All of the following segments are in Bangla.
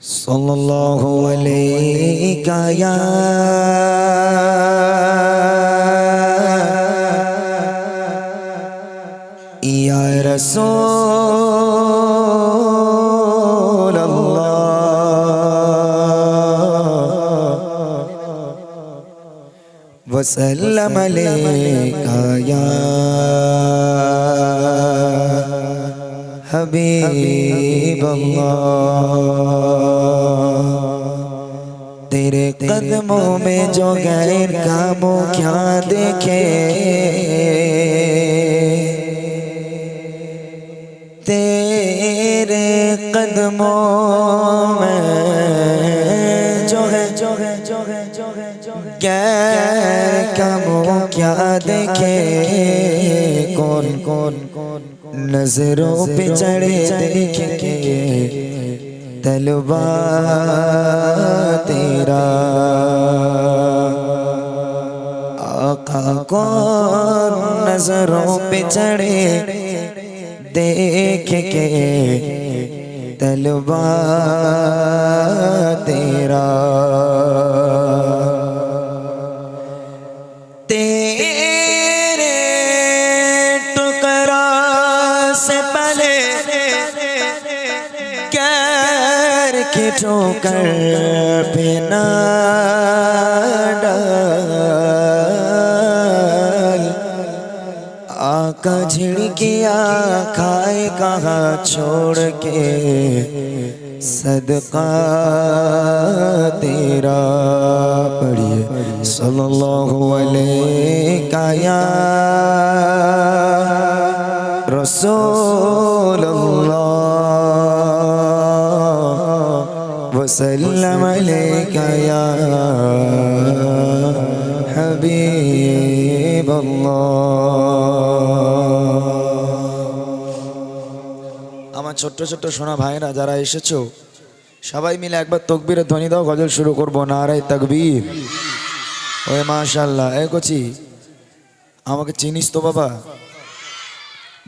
صلى الله عليك يا يا رسول الله وسلم عليك يا حبیب اللہ تیرے قدموں میں جو غیر کا وہ کیا دیکھے تیرے قدموں میں गैर कमो क्या देखे? कौन कौन कौन नज़रों पे चढ़े देखे तलबा तेरा। आका कौन नज़रों पे चढ़े देख के तलबा तेरा। से ठोकर पे ना डाल आका झिड़किया खाए कहा छोड़ के सदका तेरा पढ़िए सल्लल्लाहु अलैहि काया रसूल अल्लाह وسلم علیک یا حبیب اللہ আমার ছোট্ট ছোট্ট সোনা ভাইরা যারা এসেছো সবাই মিলে একবার তকবীরের ধ্বনি দাও গজল শুরু করবো নারাই তকবীর ওই মাশাল্লাহ এ কচি আমাকে চিনিস তো বাবা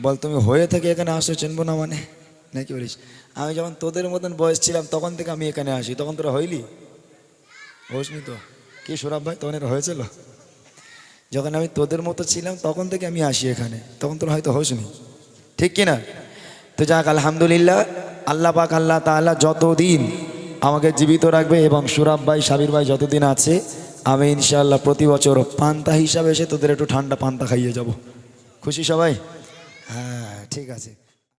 বল তুমি হয়ে থেকে এখানে আসো চিনবো না মানে নাকি বলিস? আমি যখন তোদের মতন বয়স ছিলাম, তখন থেকে আমি এখানে আসি। তখন তোরা হইলি? হোসনি তো। কি সৌরভ ভাই? তখন এটা হয়েছিল। যখন আমি তোদের মতো ছিলাম, তখন থেকে আমি আসি এখানে। তখন তোরা হয়তো হোসনি। ঠিক কিনা তো যাক, আলহামদুলিল্লাহ, আল্লাহ পাক, আল্লাহ তাআলা যতদিন আমাকে জীবিত রাখবে এবং সুরাব ভাই, সাবির ভাই যতদিন আছে, আমি ইনশাআল্লাহ প্রতি বছর পান্তা হিসাবে এসে তোদের একটু ঠান্ডা পান্তা খাইয়ে যাব। খুশি সবাই? হ্যাঁ ঠিক আছে।